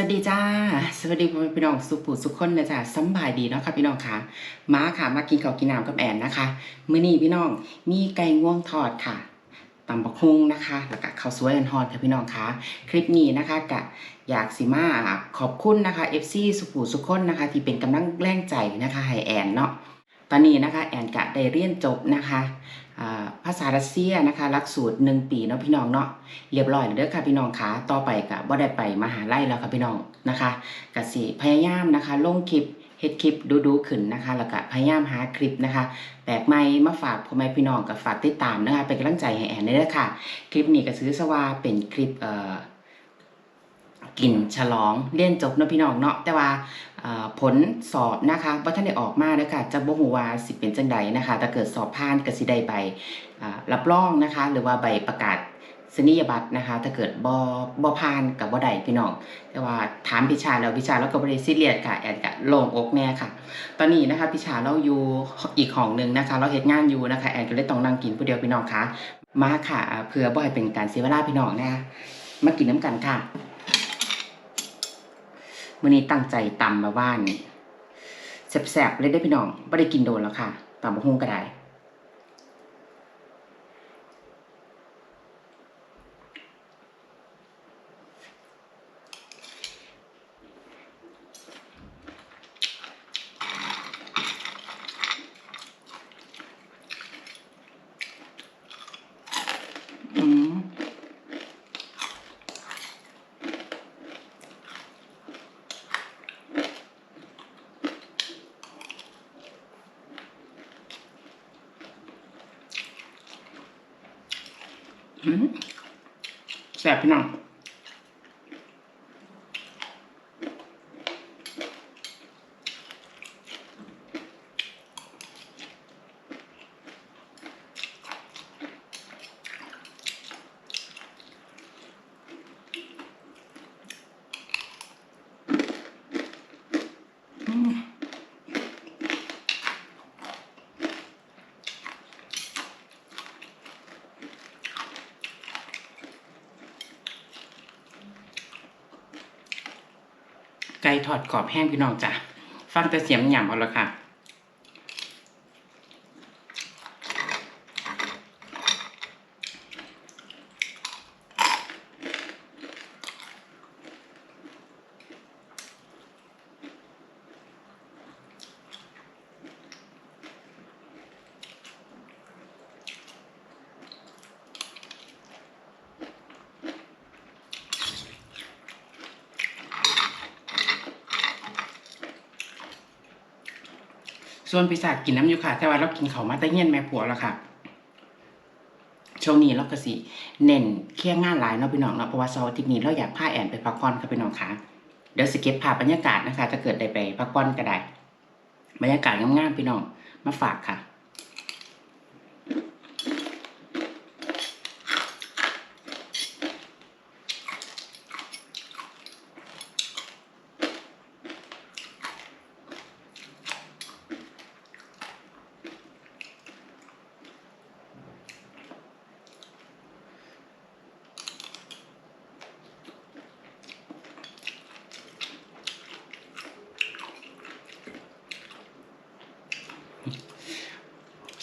สวัสดีจ้า สวัสดีพี่น้องสุขุสุขคนนะจ้าสำบายดีเนาะค่ะพี่น้องค่ะ มาค่ะมากินข้าวกินน้ำกับแอนนะคะมื้อนี้พี่น้องมีไก่ง่วงทอดค่ะตำบักฮุงนะคะแล้วก็ข้าวสวยอันฮอนค่ะพี่น้องค่ะคลิปนี้นะคะกะอยากสิมาขอบคุณนะคะ FC สุขุสุขคนนะคะ ที่เป็นกำลังแรงใจนะคะให้แอนเนาะตอนนี้นะคะแอนกะได้เรียนจบนะคะ ภาษารัสเซียนะคะหลักสูตรหนึ่งปีเนาะพี่น้องเนาะเรียบร้อยแล้วเด้อค่ะพี่น้องคะต่อไปกะบ่ได้ไปมหาลัยแล้วค่ะพี่น้องนะคะกะสิพยายามนะคะลงคลิปเฮ็ดคลิปดูดูขึ้นนะคะแล้วก็พยายามหาคลิปนะคะแปลกใหม่มาฝากพ่อแม่พี่น้องกับฝากติดตามนะคะเป็นกำลังใจให้แอนได้เด้อค่ะ คลิปนี้ก็ซื้อสว่าเป็นคลิปเอ่อ กินฉลองเรียนจบเนาะพี่น้องเนาะแต่ว่าผลสอบนะคะว่าท่านได้ออกมาเลยค่ะจะบ่ฮู้ว่าสิเป็นจังใดนะคะถ้าเกิดสอบผ่านกสิได้ใบรับรองนะคะ หรือว่าใบประกาศสนียบัตรนะคะ ถ้าเกิดบ่บ่ผ่านกับบ่ได้พี่น้อง แต่ว่าถามพิชาแล้วพิชาแล้วก็บ่ได้ซีเรียสค่ะแอนก็โล่งอกแน่ค่ะ ตอนนี้นะคะพิชาเราอยู่อีกห้องหนึ่งนะคะ เราเฮ็ดงานอยู่นะคะแอนก็เลยต้องนั่งกินผู้เดียวพี่น้องค่ะมาค่ะเพื่อบ่ให้เป็นการเสียเวลาพี่น้องนะคะมากินน้ำกันค่ะ มื่อนี้ตั้งใจตำมาว่านแสบๆเลยได้พี่น้องไม่ได้กินโดนแล้วค่ะตำมะฮุงก็ได้ แสบพี่น้อง ก่ทอดกรอบแห้งพี่น้องจ้ะฟังแต่เสียงหยำเอาละค่ะ ส่วนปีศาจกินน้ำอยู่ค่ะ แต่ว่าเรากินเขามาแต่เงี้ยนแม่ผัวแล้วค่ะช่วงนี้เราก็สิเน้นเคลียงงานหลายเนาะพี่น้องเนาะเพราะว่าเสาร์อาทิตย์นี้เราอยากพาแอนไปพักผ่อนค่ะพี่น้องค่ะเดี๋ยวสเก็ตภาพบรรยากาศนะคะ ถ้าเกิดได้ไปพักผ่อนก็ได้ บรรยากาศงามๆพี่น้องมาฝากค่ะ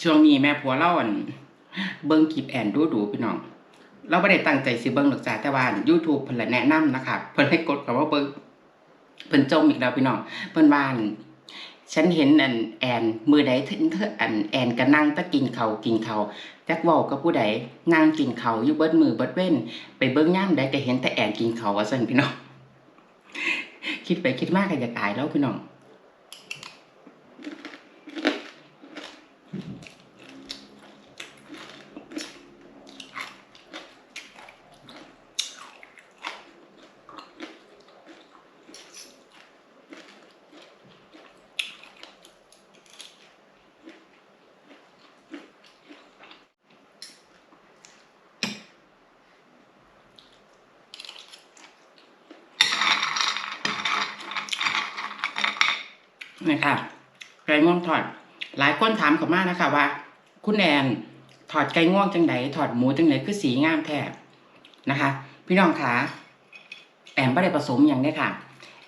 ช่วงนี้แม่ผัวเล่าอันเบิ้งคลิปแอนดูดูพี่น้อง เราไม่ได้ตั้งใจสิเบิ้งหรอกจ้าแต่ว่า YouTube เพิ่นละแนะนำนะคะเพิ่นให้กดคำว่าเบิ้งเพิ่นจมอีกแล้วพี่น้องเพิ่นว่านฉันเห็นอันแอนมือใดถึงเธออันแอนก็นั่งตะกินเขากินเขาจักว้ากับผู้ใดนั่งกินเขาอยู่เบิดมือเบิดเว้น ไปเบิ้งย่ามใดก็เห็นแต่แอนกินเขาว่าซั่นพี่น้องคิดไปคิดมากก็อยากอายแล้วพี่น้อง นี่ค่ะไก่ง่วงทอด หลายคนถามเขามากนะคะว่า คุณแอนถอดไก่ง่วงจังไหนถอดหมูจังไหนคือสีงามแท้นะคะ พี่น้องคะแอนไม่ได้ผสมอย่างนี้ค่ะ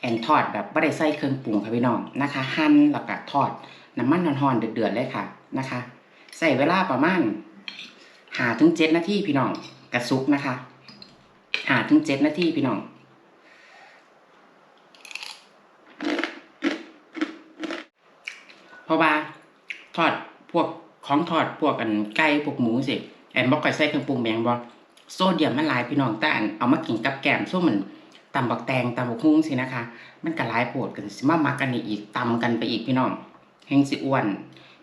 แอนทอดแบบไม่ได้ใส่เครื่องปรุงค่ะพี่น้องนะคะ หั่นแล้วก็ทอดน้ำมันร้อนๆเดือดๆเลยค่ะนะคะ ใส่เวลาประมาณหาถึงเจ็ดนาทีพี่น้องกระซุกนะคะหาถึงเจ็ดนาทีพี่น้อง เพราะว่าทอดพวก ของทอดพวกอันไก่พวกหมูสิแอนบอกก่อยใส่เครื่องปรุงแมงบอโซเดียมมันหลายพี่น้องแต่อันเอามากินกับแกมส้มมันตำบักแตงตำบักฮุ้งสินะคะ มันก็หลายโปวดกันสิมามักกันอีกตำกันไปอีกพี่น้องแหงสิอ้วน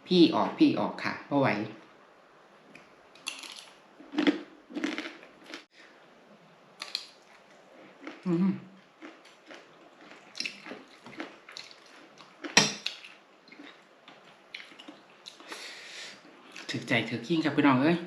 พี่ออกพี่ออกค่ะเพราะไหวอืม ใจถึกยิ่งครับพี่น้องเอ้ย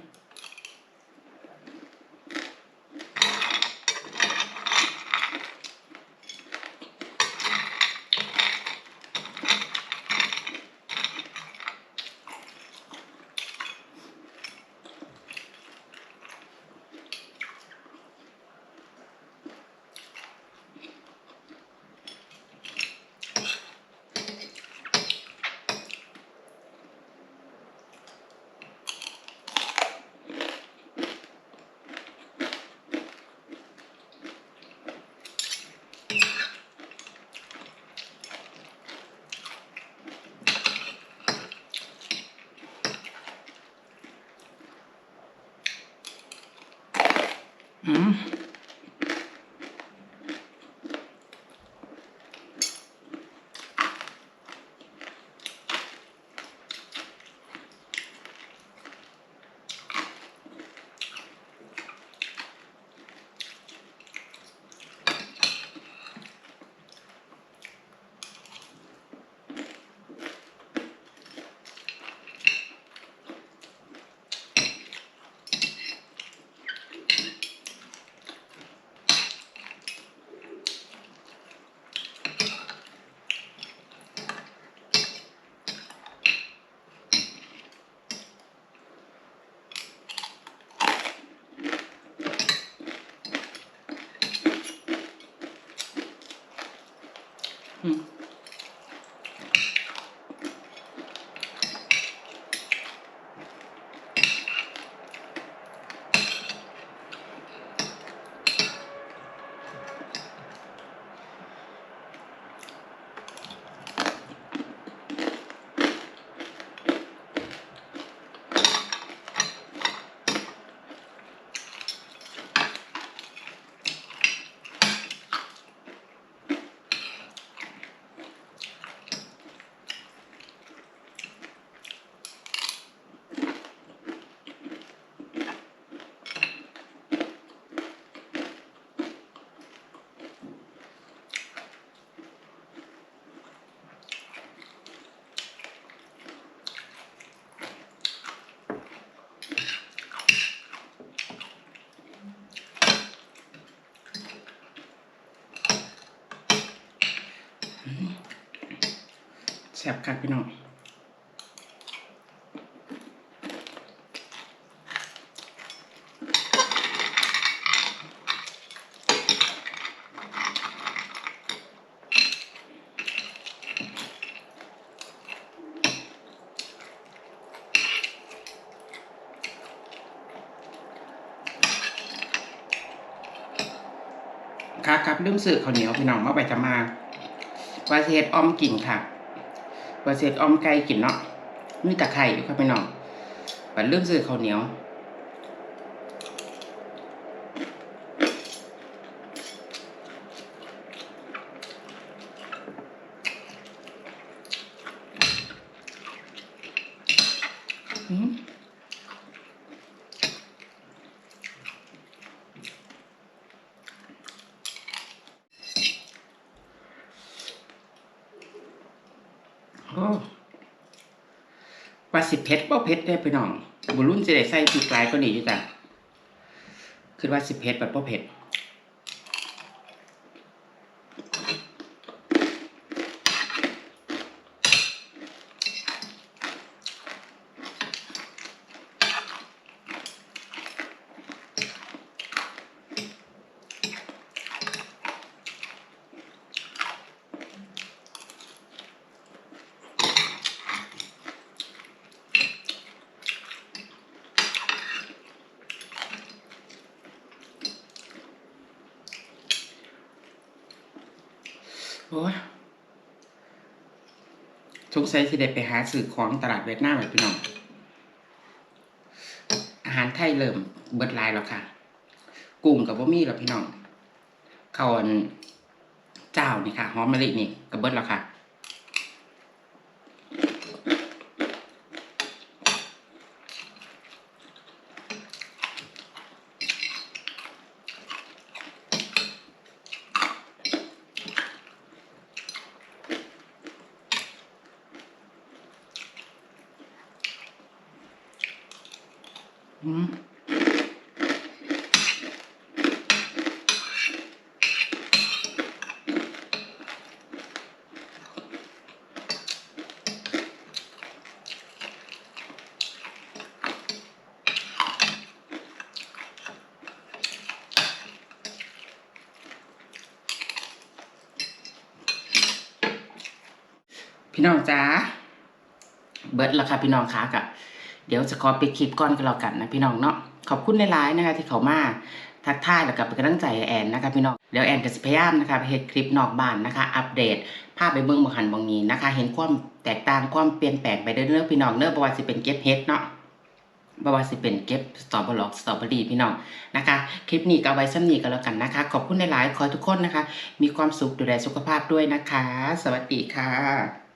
อื แซ่บคักพี่น้องครับครับเรื่องสื่อข้าวเหนียวพี่น้องมาไปจะมาว่าสิเฮ็ดออมกินค่ะ ว่าเสร็จออมไก่กินเนาะมีตะไคร่อยู่ครับพี่น้องบัดเรื่องสื่อข้าวเหนียว ว่าสิเผ็ดบ่เผ็ดได้พี่น้องบุรุนจะได้ใส่พริกลายก็หนีอยู่จ้ะคือว่าสิเผ็ดแบบบ่เผ็ด สงสัยสิได้ไปหาสื่อของตลาดเวียดนามไปพี่น้อง อาหารไทยเริ่มเบิดลายแล้วค่ะ กุ้งกับบ่มีแล้วพี่น้องข้าวอันเจ้านี่ค่ะหอมมะลินี่กับเบิดแล้วค่ะ พี่น้องจ้าเบิดแล้วค่ะพี่น้องคะกับ เดี๋ยวจะขอไปดคลิปก่อนก็แล้วกันนะพี่น้องเนาะขอบคุณในไลน์นะคะ ที่เขามาทักทายแล้วก็เป็นกำลังใจแอนนะคะพี่น้องเดี๋ยวแอนก็จะพยายามนะคะไปเฮ็ดคลิปนอกบ้านนะคะ อัปเดตภาพไปเบิ่งบ่หันบางนี้นะคะ เห็นความแตกต่างความเปลี่ยนแปลงไปเรื่อยๆพี่น้องเด้อบ่ว่าสิเป็นเก็บเฮ็ดเนาะบ่ว่าสิเป็นเก็บสตรอเบอร์ล็อกสตรอเบอรี่พี่น้องนะคะ คลิปนี้ก็ไว้ซ้ำนี้ก็แล้วกันนะคะ ขอบคุณในไลน์ขอทุกคนนะคะ มีความสุขดูแลสุขภาพด้วยนะคะ สวัสดีค่ะ